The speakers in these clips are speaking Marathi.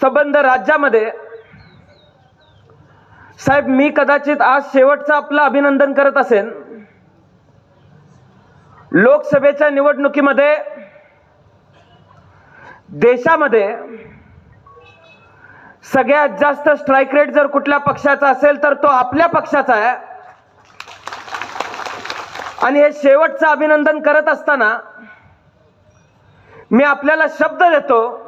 संबंध राज्यामध्ये. साहेब मी कदाचित आज शेवटचं आपलं अभिनंदन करत असेन. लोकसभेच्या निवडणुकीमध्ये देशामध्ये सगळ्यात जास्त स्ट्राईक रेट जर कुठल्या पक्षाचा असेल तर तो आपल्या पक्षाचा आहे. आणि हे शेवटचं अभिनंदन करत असताना मी आपल्याला शब्द देतो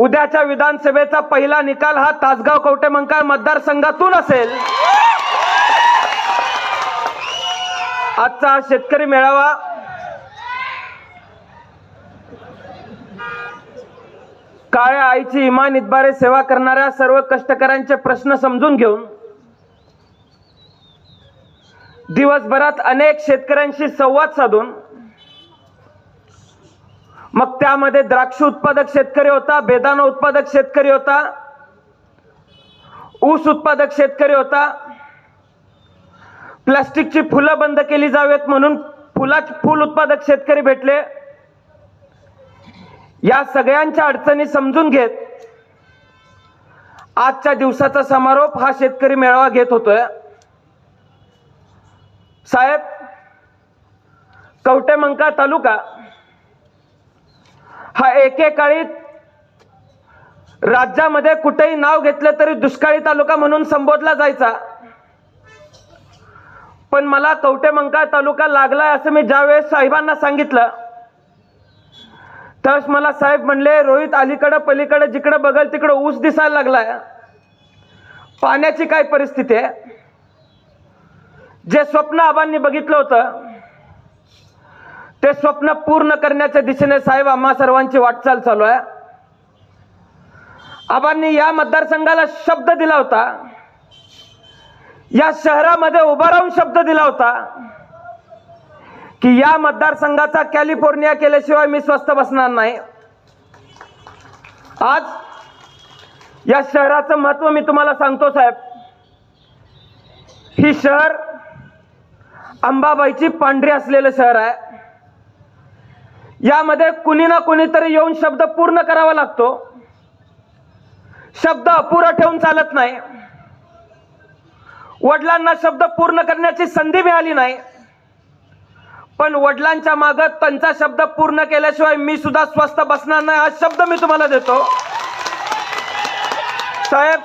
उद्याच्या विधानसभेचा पहिला निकाल हा तासगाव कवटेमंकाळ मतदारसंघातून असेल. आजचा हा शेतकरी मेळावा. काळ्या आईची इमान इतबारे सेवा करणाऱ्या सर्व कष्टकऱ्यांचे प्रश्न समजून घेऊन दिवसभरात अनेक शेतकऱ्यांशी संवाद साधून मग त्यामध्ये द्राक्ष उत्पादक शेतकरी होता बेदाना उत्पादक शेतकरी होता ऊस उत्पादक शेतकरी होता. प्लास्टिकची फुलं बंद केली जावेत म्हणून फुला फुल उत्पादक शेतकरी भेटले. या सगळ्यांच्या अडचणी समजून घेत आजच्या दिवसाचा समारोप हा शेतकरी मेळावा घेत होतोय. साहेब कवटेमंका तालुका हा एकेकाळी राज्यामध्ये कुठेही नाव घेतलं तरी दुष्काळी तालुका म्हणून संबोधला जायचा. पण मला कवटेमंकाळ तालुका लागलाय असं मी ज्यावेळेस साहेबांना सांगितलं त्यावेळेस मला साहेब म्हणले रोहित अलीकडं पलीकडे जिकडं बघल तिकडं ऊस दिसायला लागलाय. पाण्याची काय परिस्थिती आहे? जे स्वप्न आबांनी बघितलं होतं ते स्वप्न पूर्ण करण्याच्या दिशेने साहेब आम्हा सर्वांची वाटचाल चालू आहे. आबांनी या मतदारसंघाला शब्द दिला होता. या शहरामध्ये उभा राहून शब्द दिला होता की या मतदारसंघाचा कॅलिफोर्निया केल्याशिवाय मी स्वस्थ बसणार नाही. आज या शहराचं महत्त्व मी तुम्हाला सांगतो साहेब. ही शहर अंबाबाईची पांढरी असलेलं शहर आहे. यामध्ये कुणी ना कुणीतरी येऊन शब्द पूर्ण करावा लागतो. शब्द अपुरा ठेवून चालत नाही. वडिलांना शब्द पूर्ण करण्याची संधी मिळाली नाही. पण वडिलांच्या माग त्यांचा शब्द पूर्ण केल्याशिवाय मी सुद्धा स्वस्थ बसणार नाही हा शब्द मी तुम्हाला देतो. साहेब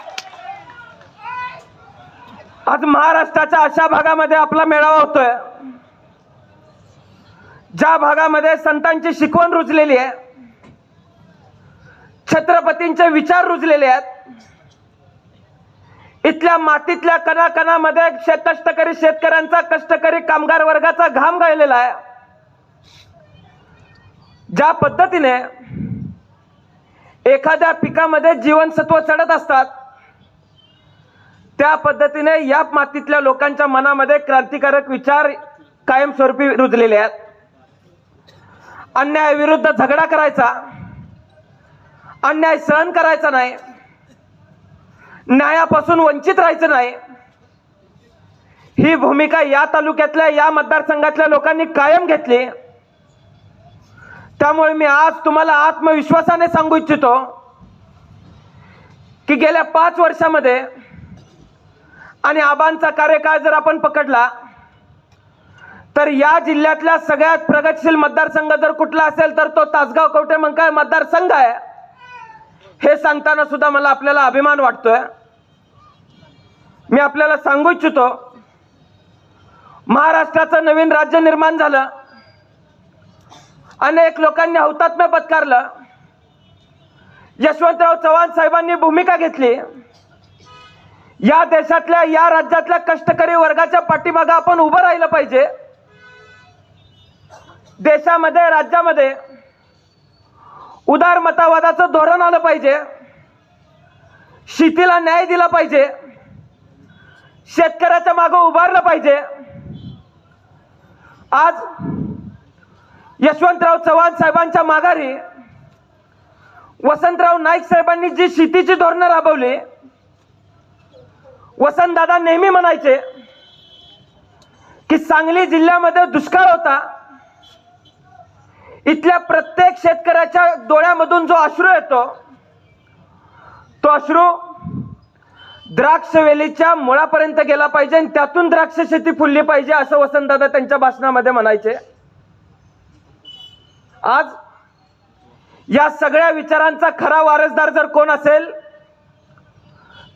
आज महाराष्ट्राच्या अशा भागामध्ये आपला मेळावा होतोय. ज्या भागामध्ये संतांची शिकवण रुजलेली आहे छत्रपतींचे विचार रुजलेले आहेत इथल्या मातीतल्या कणाकणामध्ये शेत कष्टकरी शेतकऱ्यांचा कष्टकरी कामगार वर्गाचा घाम गाळलेला आहे. ज्या पद्धतीने एखाद्या पिकामध्ये जीवनसत्व चढत असतात त्या पद्धतीने या मातीतल्या लोकांच्या मनामध्ये क्रांतिकारक विचार कायमस्वरूपी रुजलेले आहेत. अन्यायाविरुद्ध झगडा करायचा अन्याय सहन करायचा नाही न्यायापासून वंचित राहायचं नाही. ही भूमिका या तालुक्यातल्या या मतदारसंघातल्या लोकांनी कायम घेतली. त्यामुळे मी आज तुम्हाला आत्मविश्वासाने सांगू इच्छितो की गेल्या पाच वर्षामध्ये आणि आबांचा कार्यकाळ जर आपण पकडला तर या जिल्ह्यातल्या सगळ्यात प्रगतशील मतदारसंघ जर कुठला असेल तर तो तासगाव कवटे मंकाळ मतदारसंघ आहे. हे सांगताना सुद्धा मला आपल्याला अभिमान वाटतोय. मी आपल्याला सांगू इच्छितो महाराष्ट्राचं नवीन राज्य निर्माण झालं. अनेक लोकांनी हौतात्म्य पत्कारलं. यशवंतराव चव्हाण साहेबांनी भूमिका घेतली. या देशातल्या या राज्यातल्या कष्टकरी वर्गाच्या पाठीमागं आपण उभं राहिलं पाहिजे. देशामध्ये राज्यामध्ये उदार मतावादाचं धोरण आलं पाहिजे. शेतीला न्याय दिला पाहिजे. शेतकऱ्याच्या मागं उभारलं पाहिजे. आज यशवंतराव चव्हाण साहेबांच्या माघारी वसंतराव नाईक साहेबांनी जी शेतीची धोरणं राबवली वसंतदादा नेहमी म्हणायचे की सांगली जिल्ह्यामध्ये दुष्काळ होता. इथल्या प्रत्येक शेतकऱ्याच्या डोळ्यामधून जो अश्रू येतो तो अश्रू द्राक्ष वेलीच्या मुळापर्यंत गेला पाहिजे आणि त्यातून द्राक्ष शेती फुलली पाहिजे असं वसंतदादा त्यांच्या भाषणामध्ये म्हणायचे. आज या सगळ्या विचारांचा खरा वारसदार जर कोण असेल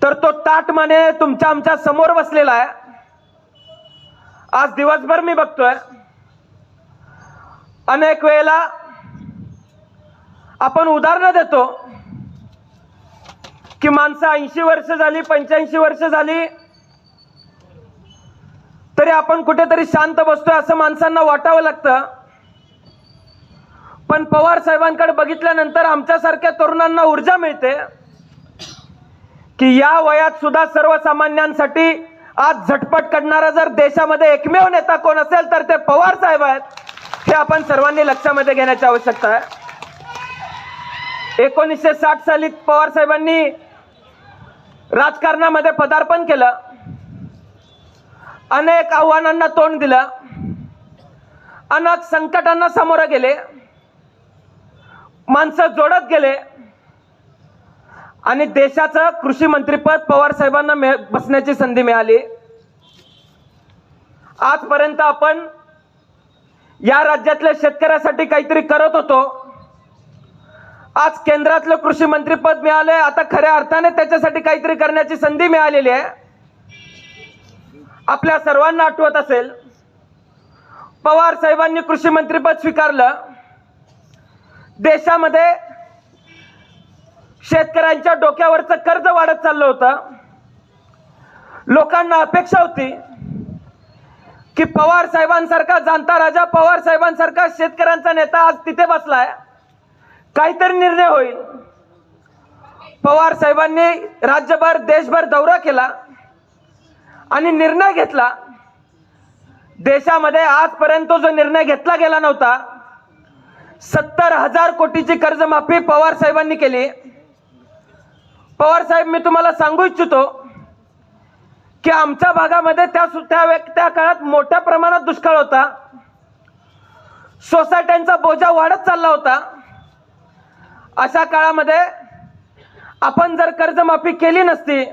तर तो ताटमाने तुमच्या आमच्यासमोर बसलेला आहे. आज दिवसभर मी बघतोय अनेक वेळेला आपण उदाहरणं देतो की माणसं ऐंशी वर्ष झाली पंच्याऐंशी वर्ष झाली तरी आपण कुठेतरी शांत बसतोय असं माणसांना वाटावं लागतं. पण पवार साहेबांकडे बघितल्यानंतर आमच्यासारख्या तरुणांना ऊर्जा मिळते की या वयात सुद्धा सर्वसामान्यांसाठी आज झटपट करणारा जर देशामध्ये एकमेव नेता कोण असेल तर ते पवार साहेब आहेत. हे आपण सर्वांनी लक्षामध्ये घेण्याची आवश्यकता आहे. एकोणीसशे साठ साली पवार साहेबांनी राजकारणामध्ये पदार्पण केलं. अनेक आव्हानांना तोंड दिलं. अनेक संकटांना सामोरं गेले. माणसं जोडत गेले. आणि देशाचं कृषी मंत्रीपद पवार साहेबांना मिळ बसण्याची संधी मिळाली. आजपर्यंत आपण या राज्यातल्या शेतकऱ्यासाठी काहीतरी करत होतो. आज केंद्रातलं कृषी मंत्रीपद मिळालंय. आता खऱ्या अर्थाने त्याच्यासाठी काहीतरी करण्याची संधी मिळालेली आहे. आपल्या सर्वांना आठवत असेल पवार साहेबांनी कृषी मंत्रीपद स्वीकारलं. देशामध्ये शेतकऱ्यांच्या डोक्यावरचं कर्ज वाढत चाललं होतं. लोकांना अपेक्षा होती की पवार साहेबांसारखा जाणता राजा पवार साहेबांसारखा शेतकऱ्यांचा नेता आज तिथे बसलाय. काहीतरी निर्णय होईल. पवार साहेबांनी राज्यभर देशभर दौरा केला आणि निर्णय घेतला. देशामध्ये आजपर्यंत जो निर्णय घेतला गेला नव्हता सत्तर हजार कोटीची कर्जमाफी पवार साहेबांनी केली. पवार साहेब मी तुम्हाला सांगू इच्छितो की आमच्या भागामध्ये त्या त्या त्या काळात मोठ्या प्रमाणात दुष्काळ होता. सोसायट्यांचा बोजा वाढत चालला होता. अशा काळामध्ये आपण जर कर्जमाफी केली नसती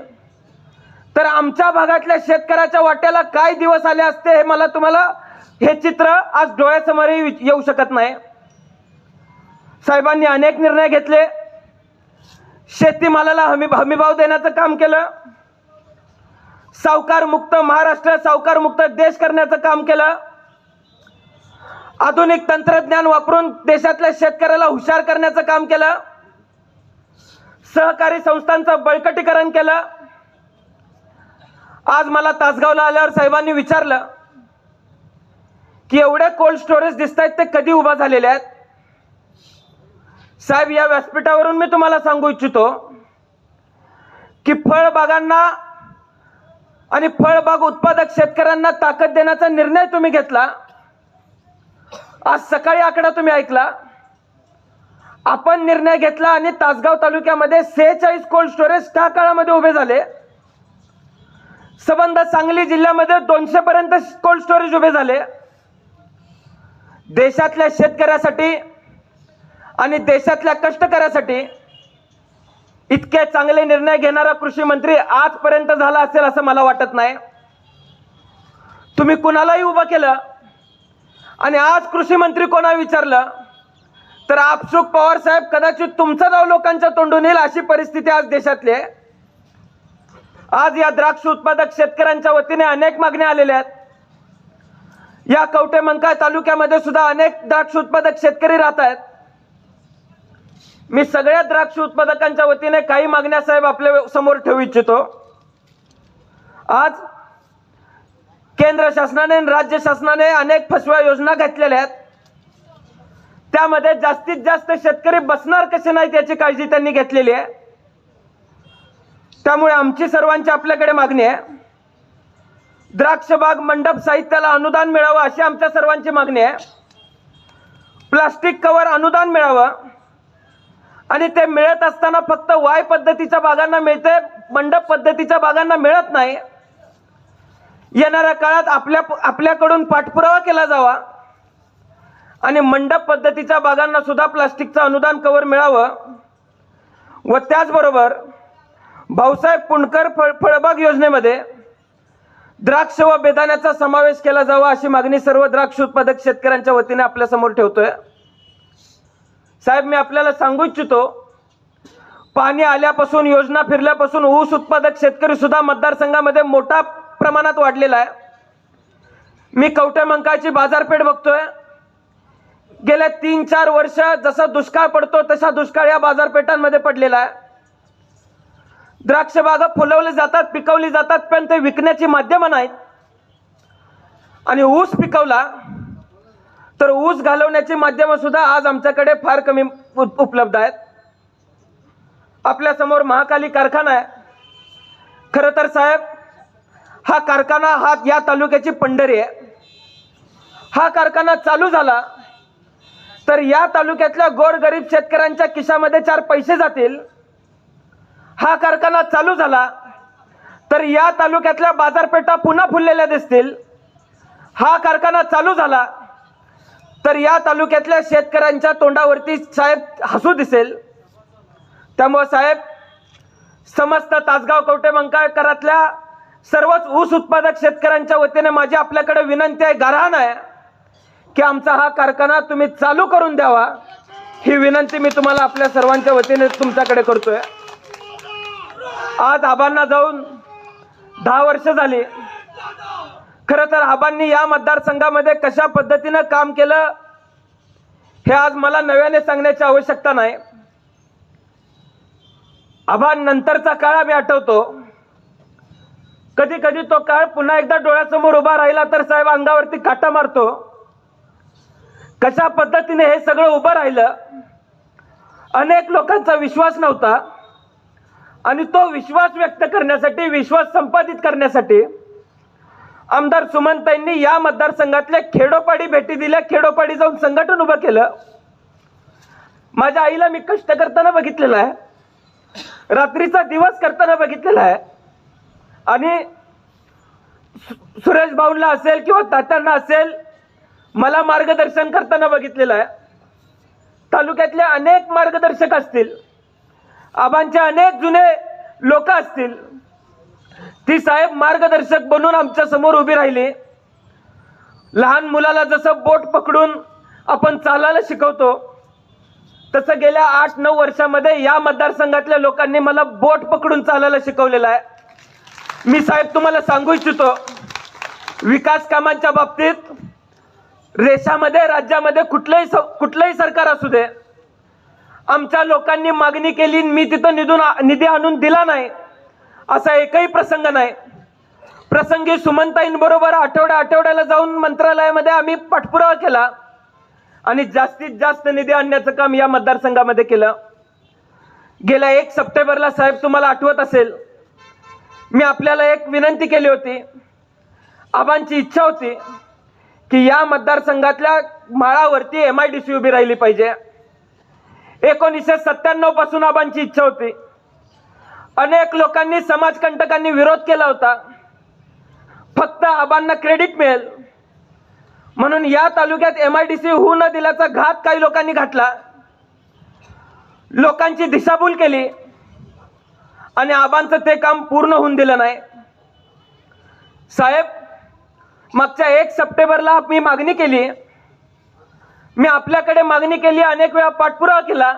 तर आमच्या भागातल्या शेतकऱ्याच्या वाट्याला काय दिवस आले असते हे मला तुम्हाला हे चित्र आज डोळ्यासमोरही येऊ शकत नाही. साहेबांनी अनेक निर्णय घेतले. शेतीमालाला हमी हमीभाव देण्याचं काम केलं. सावकार मुक्त महाराष्ट्र सावकार मुक्त देश करण्याचं काम केलं. आधुनिक तंत्रज्ञान वापरून देशातल्या शेतकऱ्याला हुशार करण्याचं काम केलं. सहकारी संस्थांचं बळकटीकरण केलं. आज मला तासगावला आल्यावर साहेबांनी विचारलं की एवढे कोल्ड स्टोरेज दिसत आहेत ते कधी उभा झालेले आहेत? साहेब या व्यासपीठावरून मी तुम्हाला सांगू इच्छितो की फळबागांना आणि फळबाग उत्पादक शेतकऱ्यांना ताकद देण्याचा निर्णय तुम्ही घेतला. आज सकाळी आकडा तुम्ही ऐकला. आपण निर्णय घेतला आणि तासगाव तालुक्यामध्ये सेहेचाळीस कोल्ड स्टोरेज त्या काळामध्ये उभे झाले. संबंध सांगली जिल्ह्यामध्ये दोनशे पर्यंत कोल्ड स्टोरेज उभे झाले. देशातल्या शेतकऱ्यासाठी आणि देशातल्या कष्टकऱ्यासाठी इतके चांगले निर्णय घेणारा कृषी मंत्री आजपर्यंत झाला असेल असं मला वाटत नाही. तुम्ही कुणालाही उभं केलं आणि आज कृषी मंत्री कोणा विचारलं तर आपसुक पवार साहेब कदाचित तुमचं नाव लोकांच्या तोंडून येईल अशी परिस्थिती आज देशातली आहे. आज या द्राक्ष उत्पादक शेतकऱ्यांच्या वतीने अनेक मागण्या आलेल्या आहेत. या कवटे मंका तालुक्यामध्ये सुद्धा अनेक द्राक्ष उत्पादक शेतकरी राहत आहेत. मी सगळ्या द्राक्ष उत्पादकांच्या वतीने काही मागण्या साहेब आपल्यासमोर ठेवू इच्छितो. आज केंद्र शासनाने आणि राज्य शासनाने अनेक फसव्या योजना घातलेल्या आहेत. त्यामध्ये जास्तीत जास्त शेतकरी बसणार कसे नाहीत याची काळजी त्यांनी घेतलेली आहे. त्यामुळे आमची सर्वांची आपल्याकडे मागणी आहे. द्राक्षबाग मंडप साहित्याला अनुदान मिळावं अशी आमच्या सर्वांची मागणी आहे. प्लास्टिक कवर अनुदान मिळावं. आणि ते मिळत असताना फक्त वाय पद्धतीच्या बागांना मिळते मंडप पद्धतीच्या बागांना मिळत नाही. येणाऱ्या काळात आपल्या आपल्याकडून पाठपुरावा केला जावा. आणि मंडप पद्धतीच्या बागांना सुद्धा प्लास्टिकचं अनुदान कवर मिळावं. व त्याचबरोबर भाऊसाहेब पुणकर फळ फळबाग योजनेमध्ये द्राक्ष व बेदाण्याचा समावेश केला जावा अशी मागणी सर्व द्राक्ष उत्पादक शेतकऱ्यांच्या वतीने आपल्यासमोर ठेवतोय. साहेब मी आपल्याला सांगू इच्छितो पाणी आल्यापासून योजना फिरल्यापासून ऊस उत्पादक शेतकरी सुद्धा मतदारसंघामध्ये मोठ्या प्रमाणात वाढलेला आहे. मी कवठे मंकाळची बाजारपेठ बघतोय. गेल्या तीन चार वर्ष जसा दुष्काळ पडतो तसा दुष्काळ या बाजारपेठांमध्ये पडलेला आहे. द्राक्ष बागा फुलवली जातात पिकवली जातात पण ते विकण्याची माध्यमं नाहीत. आणि ऊस पिकवला तर ऊस घालवण्याची माध्यमं सुद्धा आज आमच्याकडे फार कमी उप- उपलब्ध आहेत. आपल्यासमोर महाकाली कारखाना आहे. खरं तर साहेब हा कारखाना हा या तालुक्याची पंढरी आहे. हा कारखाना चालू झाला तर या तालुक्यातल्या गोरगरीब शेतकऱ्यांच्या खिशामध्ये चार पैसे जातील. हा कारखाना चालू झाला तर या तालुक्यातल्या बाजारपेठा पुन्हा फुललेल्या दिसतील. हा कारखाना चालू झाला तर या तालुक्यातल्या शेतकऱ्यांच्या तोंडावरती साहेब हसू दिसेल. त्यामुळं साहेब समस्त तासगाव कवटे मंकाळकरातल्या सर्वच ऊस उत्पादक शेतकऱ्यांच्या वतीने माझी आपल्याकडे विनंती आहे गारहाण आहे की आमचा हा कारखाना तुम्ही चालू करून द्यावा. ही विनंती मी तुम्हाला आपल्या सर्वांच्या वतीने तुमच्याकडे करतोय. आज आबांना जाऊन दहा वर्ष झाली. खरं तर आबांनी या मतदारसंघामध्ये कशा पद्धतीनं काम केलं हे आज मला नव्याने सांगण्याची आवश्यकता नाही. आभान नंतरचा काळ आम्ही आठवतो. कधी कधी तो काळ पुन्हा एकदा डोळ्यासमोर उभा राहिला तर साहेब अंगावरती काटा मारतो. कशा पद्धतीने हे सगळं उभं राहिलं अनेक लोकांचा विश्वास नव्हता. आणि तो विश्वास व्यक्त करण्यासाठी विश्वास संपादित करण्यासाठी आमदार सुमंताईंनी या मतदारसंघातल्या खेडोपाडी भेटी दिल्या. खेडोपाडी जाऊन संघटन उभं केलं. माझ्या आईला मी कष्ट करताना बघितलेलं आहे. रात्रीचा दिवस करताना बघितलेला आहे. आणि सु- सुरेश भाऊंना असेल किंवा तात्यांना असेल मला मार्गदर्शन करताना बघितलेलं आहे. तालुक्यातले अनेक मार्गदर्शक असतील. आबांचे अनेक जुने लोक असतील. ती साहेब मार्गदर्शक बनून आमच्यासमोर उभी राहिली. लहान मुलाला जसं बोट पकडून आपण चालायला शिकवतो तसं गेल्या आठ नऊ वर्षामध्ये या मतदारसंघातल्या लोकांनी मला बोट पकडून चालायला शिकवलेलं आहे. मी साहेब तुम्हाला सांगू इच्छितो विकास कामांच्या बाबतीत रेषामध्ये राज्यामध्ये कुठलंही स- कुठलंही सरकार असू दे आमच्या लोकांनी मागणी केली मी तिथं निधून निधी आणून दिला नाही. असा एकही प्रसंग नाही. प्रसंगी सुमंताईंबरोबर आठवड्या आठवड्याला जाऊन मंत्रालयामध्ये आम्ही पाठपुरावा केला. आणि जास्तीत जास्त निधी आणण्याचं काम या मतदारसंघामध्ये केलं. गेल्या एक सप्टेंबरला साहेब तुम्हाला आठवत असेल मी आपल्याला एक विनंती केली होती. आबांची इच्छा होती की या मतदारसंघातल्या माळावरती एम आय डी सी उभी राहिली पाहिजे. एकोणीसशे सत्त्याण्णवपासून आबांची इच्छा होती. अनेक लोकांनी समाजकंटकांनी विरोध केला होता. फक्त आबांना क्रेडिट मिळेल. म्हणून या तालुक्यात एम आय डी सी होऊ न दिल्याचा घात काही लोकांनी घातला. लोकांची दिशाभूल केली. आणि आबांचं ते काम पूर्ण होऊन दिलं नाही. साहेब मागच्या एक सप्टेंबरला मी मागणी केली. मी आपल्याकडे मागणी केली अनेक वेळा पाठपुरावा केला.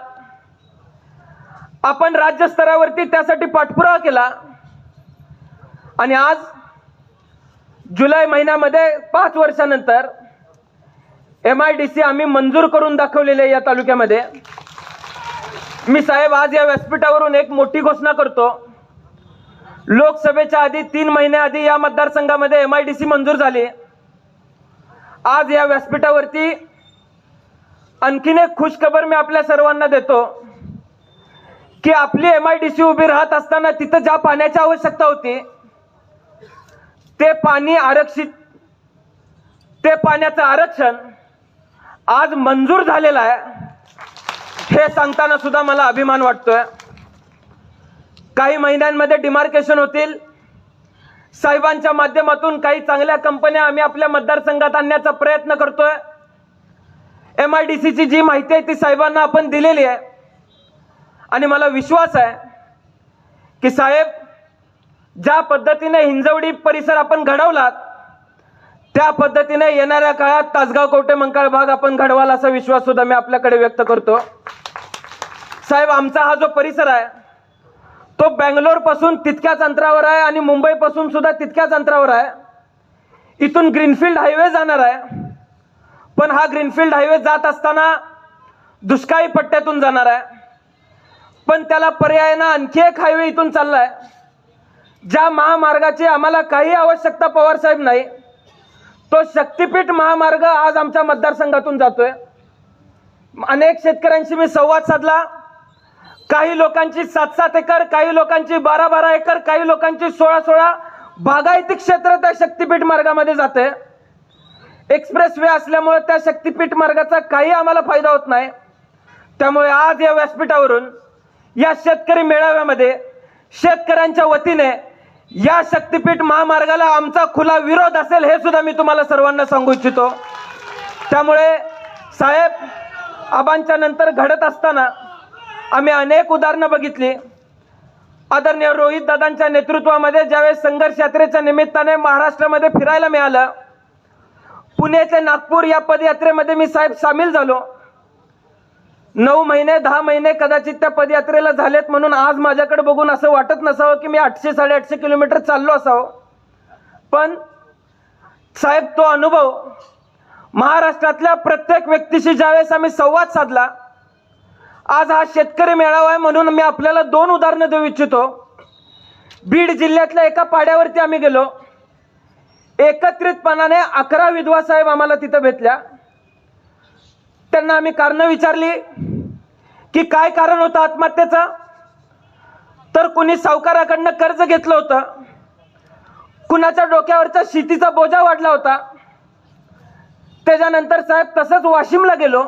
आपण राज्यस्तरावरती त्यासाठी पाठपुरावा केला. आणि आज जुलै महिन्यामध्ये पाच वर्षानंतर एम आय डी सी आम्ही मंजूर करून दाखवलेले या तालुक्यामध्ये. मी साहेब आज या व्यासपीठावरून एक मोठी घोषणा करतो. लोकसभेच्या आधी तीन महिन्याआधी या मतदारसंघामध्ये एम आय डी सी मंजूर झाली. आज या व्यासपीठावरती आणखीन एक खुशखबर मी आपल्या सर्वांना देतो. की आपली एम आय डी सी उभी राहत असताना तिथं ज्या पाण्याची आवश्यकता होती ते पाणी आरक्षित ते पाण्याचं आरक्षण आज मंजूर झालेलं आहे. हे सांगताना सुद्धा मला अभिमान वाटतोय. काही महिन्यांमध्ये डिमार्केशन होतील. साहेबांच्या माध्यमातून काही चांगल्या कंपन्या आम्ही आपल्या मतदारसंघात आणण्याचा प्रयत्न करतोय. एम आय डी सीची जी माहिती आहे ती साहेबांना आपण दिलेली आहे. आणि मला विश्वास आहे की साहेब ज्या पद्धतीने हिंजवडी परिसर आपण घडवलात त्या पद्धतीने येणाऱ्या काळात तासगाव कवटे मंकाळ भाग आपण घडवाल असा विश्वास सुद्धा मी आपल्याकडे व्यक्त करतो. साहेब आमचा हा जो परिसर आहे तो बँगलोरपासून तितक्याच अंतरावर आहे आणि मुंबई पासून सुद्धा तितक्याच अंतरावर आहे. इथून ग्रीनफील्ड हायवे जाणार आहे. पण हा ग्रीनफील्ड हायवे जात असताना दुष्काळी पट्ट्यातून जाणार आहे. पण त्याला पर्यायानं आणखी एक हायवे इथून चाललाय. ज्या महामार्गाची आम्हाला काही आवश्यकता पवार साहेब नाही तो शक्तीपीठ महामार्ग आज आमच्या मतदारसंघातून जातोय. अनेक शेतकऱ्यांशी मी संवाद साधला. काही लोकांची सात सात एकर काही लोकांची बारा बारा एकर काही लोकांची सोळा सोळा बागायती क्षेत्र त्या शक्तीपीठ मार्गामध्ये जाते. एक्सप्रेस वे असल्यामुळे त्या शक्तीपीठ मार्गाचा काही आम्हाला फायदा होत नाही. त्यामुळे आज या व्यासपीठावरून या शेतकरी मेळाव्यामध्ये शेतकऱ्यांच्या वतीने या शक्तीपीठ महामार्गाला आमचा खुला विरोध असेल हे सुद्धा मी तुम्हाला सर्वांना सांगू इच्छितो. त्यामुळे साहेब आबांच्या नंतर घडत असताना आम्ही अनेक उदाहरणं बघितली. आदरणीय रोहित दादांच्या नेतृत्वामध्ये ज्यावेळेस संघर्ष यात्रेच्या निमित्ताने महाराष्ट्रामध्ये फिरायला मिळालं पुण्याचे नागपूर या पदयात्रेमध्ये मी साहेब सामील झालो. नऊ महिने दहा महिने कदाचित त्या पदयात्रेला झालेत म्हणून आज माझ्याकडे बघून असं वाटत नसावं की मी आठशे साडेआठशे किलोमीटर चाललो असावं. पण साहेब तो अनुभव महाराष्ट्रातल्या प्रत्येक व्यक्तीशी ज्यावेळेस आम्ही संवाद साधला आज हा शेतकरी मेळावा आहे म्हणून मी आपल्याला दोन उदाहरणं देऊ इच्छितो. बीड जिल्ह्यातल्या एका पाड्यावरती आम्ही गेलो. एकत्रितपणाने अकरा विधवा साहेब आम्हाला तिथं भेटल्या. त्यांना आम्ही कारणं विचारली की काय कारण होतं आत्महत्येचं? तर कुणी सावकाराकडनं कर्ज घेतलं होतं. कुणाच्या डोक्यावरचा शेतीचा बोजा वाढला होता. त्याच्यानंतर साहेब तसंच वाशिमला गेलो.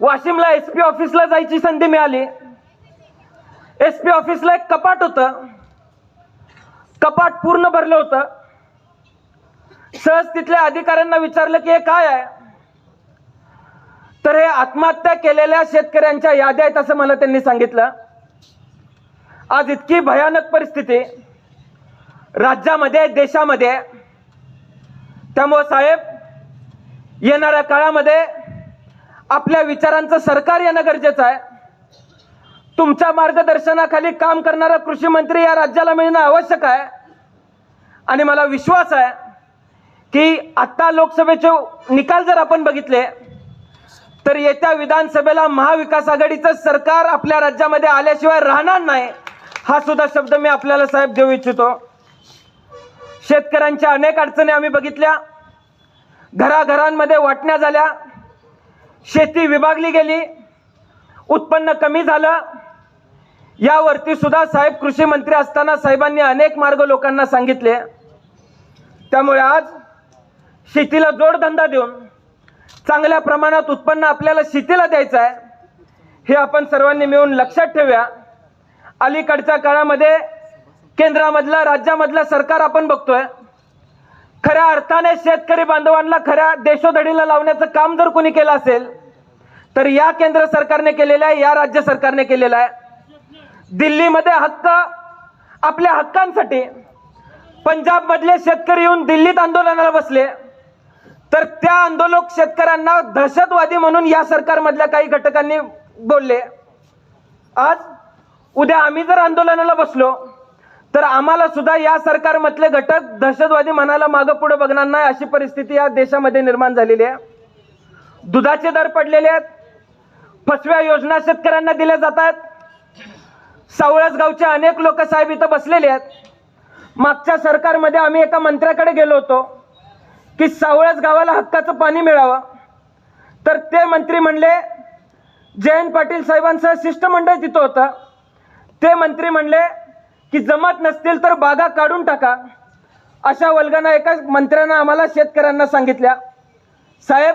वाशिमला एस पी ऑफिसला जायची संधी मिळाली. एस पी ऑफिसला एक कपाट होतं. कपाट पूर्ण भरलं होतं. सहज तिथल्या अधिकाऱ्यांना विचारलं की हे काय आहे? तर हे आत्महत्या केलेल्या शेतकऱ्यांच्या याद्या आहेत असं मला त्यांनी सांगितलं. आज इतकी भयानक परिस्थिती राज्यामध्ये देशामध्ये. त्यामुळं साहेब येणाऱ्या काळामध्ये आपल्या विचारांचं सरकार येणं गरजेचं आहे. तुमच्या मार्गदर्शनाखाली काम करणारा कृषी मंत्री या राज्याला मिळणं आवश्यक आहे. आणि मला विश्वास आहे की आत्ता लोकसभेचे निकाल जर आपण बघितले तर येत्या विधानसभेला महाविकास आघाडीचं सरकार आपल्या राज्यामध्ये आल्याशिवाय राहणार नाही हा सुद्धा शब्द मी आपल्याला साहेब देऊ इच्छितो. शेतकऱ्यांच्या अनेक अडचणी आम्ही बघितल्या. घराघरांमध्ये वाटण्या झाल्या. शेती विभागली गेली. उत्पन्न कमी झालं. यावरती सुद्धा साहेब कृषी मंत्री असताना साहेबांनी अनेक मार्ग लोकांना सांगितले. त्यामुळे आज शेतीला जोडधंदा देऊन चांगल्या प्रमाणात उत्पन्न आपल्याला शेतीला द्यायचं आहे हे आपण सर्वांनी मिळून लक्षात ठेवूया. अलीकडच्या काळामध्ये केंद्रामधलं राज्यामधलं सरकार आपण बघतोय. खऱ्या अर्थाने शेतकरी बांधवांना खऱ्या देशोधडीला लावण्याचं काम जर कोणी केलं असेल तर या केंद्र सरकारने केलेलं आहे या राज्य सरकारने केलेलं आहे. दिल्लीमध्ये हक्क आपल्या हक्कांसाठी पंजाबमधले शेतकरी येऊन दिल्लीत आंदोलनाला बसले. तर त्या आंदोलक शेतकऱ्यांना दहशतवादी म्हणून या सरकारमधल्या काही घटकांनी बोलले. आज उद्या आम्ही जर आंदोलनाला बसलो तर आम्हाला सुद्धा या सरकारमधले घटक दहशतवादी म्हणायला मागं पुढे बघणार नाही अशी परिस्थिती या देशामध्ये निर्माण झालेली आहे. दुधाचे दर पडलेले आहेत. फसव्या योजना शेतकऱ्यांना दिल्या जातात सावळस गावचे अनेक लोक साहेब इथं बसलेले आहेत. मागच्या सरकारमध्ये आम्ही एका मंत्र्याकडे गेलो होतो. की सावळस गावाला हक्काचं पाणी मिळावं. तर ते मंत्री म्हणले जयंत पाटील साहेबांसह शिष्टमंडळ तिथं होतं. ते मंत्री म्हणले की जमत नसतील तर बागा काढून टाका. अशा वल्गाना एका मंत्र्यानं आम्हाला शेतकऱ्यांना सांगितल्या. साहेब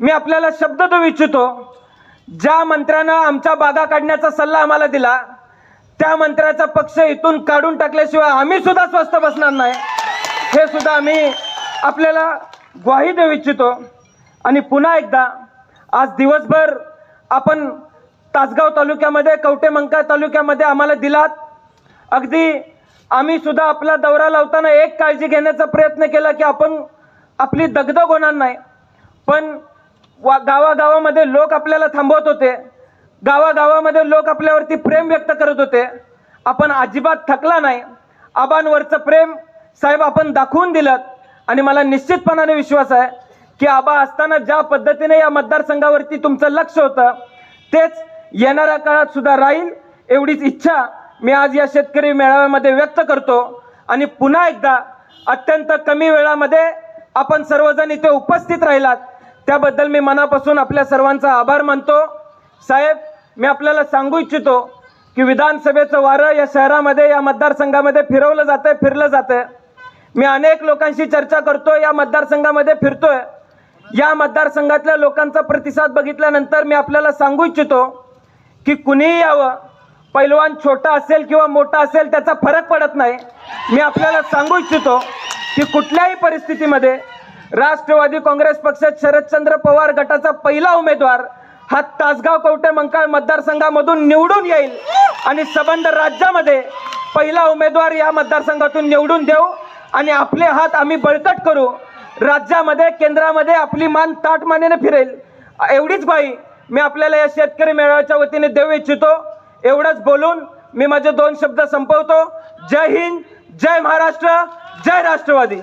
मी आपल्याला शब्द देऊ इच्छितो. ज्या मंत्र्यानं आमच्या बागा काढण्याचा सल्ला आम्हाला दिला त्या मंत्र्याचा पक्ष इथून काढून टाकल्याशिवाय आम्ही सुद्धा स्वस्त बसणार नाही. हे सुद्धा आम्ही आपल्याला ग्वाही देऊ इच्छितो. आणि पुन्हा एकदा आज दिवसभर आपण तासगाव तालुक्यामध्ये कवटे मंका तालुक्यामध्ये आम्हाला दिलात. अगदी आम्ही सुद्धा आपला दौरा लावताना एक काळजी घेण्याचा प्रयत्न केला की आपण आपली दगदग होणार नाही. पण वा गावागावामध्ये लोक आपल्याला थांबवत होते. गावागावामध्ये लोक आपल्यावरती प्रेम व्यक्त करत होते. आपण अजिबात थकला नाही. आबांवरचं प्रेम साहेब आपण दाखवून दिलं आणि मला निश्चितपणाने विश्वास आहे की आबा असताना ज्या पद्धतीने या मतदारसंघावरती तुमचं लक्ष होतं तेच येणाऱ्या काळात सुद्धा राहील एवढीच इच्छा मी आज या शेतकरी मेळाव्यामध्ये व्यक्त करतो. आणि पुन्हा एकदा अत्यंत कमी वेळामध्ये आपण सर्वजण इथे उपस्थित राहिलात. त्याबद्दल मी मनापासून आपल्या सर्वांचा आभार मानतो. साहेब मी आपल्याला सांगू इच्छितो की विधानसभेचं वारं या शहरामध्ये या मतदारसंघामध्ये फिरवलं जातं फिरलं जातं मी अनेक लोकांशी चर्चा करतो या मतदारसंघामध्ये फिरतोय. या मतदारसंघातल्या लोकांचा प्रतिसाद बघितल्यानंतर मी आपल्याला सांगू इच्छितो की कुणीही यावं पैलवान छोटा असेल किंवा मोठा असेल त्याचा फरक पडत नाही. मी आपल्याला सांगू इच्छितो की कुठल्याही परिस्थितीमध्ये राष्ट्रवादी काँग्रेस पक्षात शरदचंद्र पवार गटाचा पहिला उमेदवार हा तासगाव कवटे मंकाळ मतदारसंघामधून निवडून येईल आणि सबंध राज्यामध्ये पहिला उमेदवार या मतदारसंघातून निवडून देऊ. आणि आपले हात आम्ही बळकट करू. राज्यामध्ये केंद्रामध्ये आपली मान ताटमानेने फिरेल. एवढीच बाई मी आपल्याला या शेतकरी मेळाव्याच्या वतीने देऊ इच्छितो. एवढंच बोलून मी माझे दोन शब्द संपवतो. जय हिंद जय महाराष्ट्र जय राष्ट्रवादी.